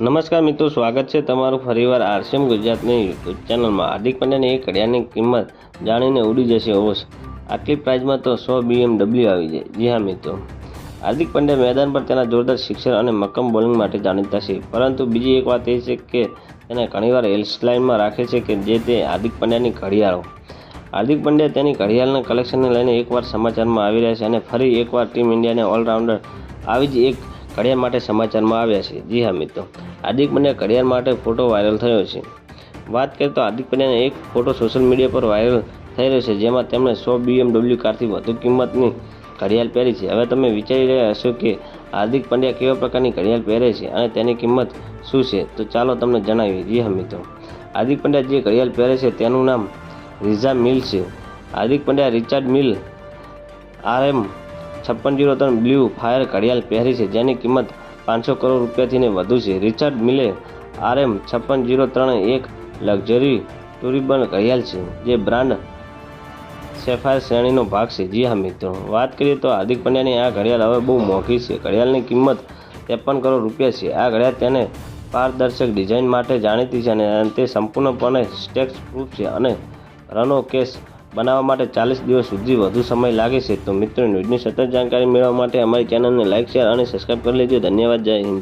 નમસ્કાર મિત્રો, સ્વાગત છે તમારું ફરીવાર આરસીએમ ગુજરાતની યુટ્યુબ ચેનલમાં. હાર્દિક પંડ્યાની એક ઘડિયાળની કિંમત જાણીને ઉડી જશે ઓશ આટલી પ્રાઇઝમાં તો સો બીએમડબલ્યુ આવી જાય. જી હા મિત્રો. હાર્દિક પંડ્યા મેદાન પર તેના જોરદાર શિક્ષણ અને મક્કમ બોલિંગ માટે જાણીતા છે. પરંતુ બીજી એક વાત એ છે કે તેને ઘણીવાર હેલ્સલાઇનમાં રાખે છે કે જે તે હાર્દિક પંડ્યાની ઘડિયાળો. હાર્દિક પંડ્યા તેની ઘડિયાળના કલેક્શનને લઈને એકવાર સમાચારમાં આવી રહ્યા છે અને ફરી એકવાર ટીમ ઇન્ડિયાને ઓલરાઉન્ડર આવી જ એક ઘડિયાળ માટે સમાચારમાં આવ્યા છે. જી હા, મિત્રો. હાર્દિક પંડ્યા ઘડિયાળ માટે ફોટો વાયરલ થયો છે. વાત કરીએ તો હાર્દિક પંડ્યાનો એક ફોટો સોશિયલ મીડિયા પર વાયરલ થઈ રહ્યો છે, જેમાં તેમણે સો બીએમડબલ્યુ કારથી વધુ કિંમતની ઘડિયાળ પહેરી છે. હવે તમે વિચારી રહ્યા હશો કે હાર્દિક પંડ્યા કેવા પ્રકારની ઘડિયાળ પહેરે છે અને તેની કિંમત શું છે? તો ચાલો તમને જણાવીએ. જી હા, મિત્રો. હાર્દિક પંડ્યા જે ઘડિયાળ પહેરે છે, તેનું નામ રિઝા મિલ છે. Hardik Pandya Richard Mille RM છપ્પન જીરો ત્રણ બ્લુ ફાયર ઘડિયાળ પહેરી છે, જેની કિંમત પાંચસો કરોડ રૂપિયાથીને વધુ છે. રિચાર્ડ મિલે આરએમ છપ્પન જીરો ત્રણ એક લક્ઝરી ટુરિબન ઘડિયાળ છે, જે બ્રાન્ડ સેફાયર શ્રેણીનો ભાગ છે. જી હા, મિત્રો. વાત કરીએ તો હાર્દિક પંડ્યાની આ ઘડિયાળ હવે બહુ મોંઘી છે. ઘડિયાળની કિંમત ત્રેપન કરોડ રૂપિયા છે. આ ઘડિયાળ તેને પારદર્શક ડિઝાઇન માટે જાણીતી છે અને તે સંપૂર્ણપણે સ્ટેક્સ પ્રૂફ છે અને રનો કેસ બનાવવા માટે ચાલીસ દિવસ સુધી વધુ સમય લાગે છે. તો મિત્રો, ન્યૂઝની સતત જાણકારી મેળવવા માટે અમારી ચેનલને લાઇક શેર અને સબસ્ક્રાઈબ કરી લેજો. ધન્યવાદ. જય હિન્દ.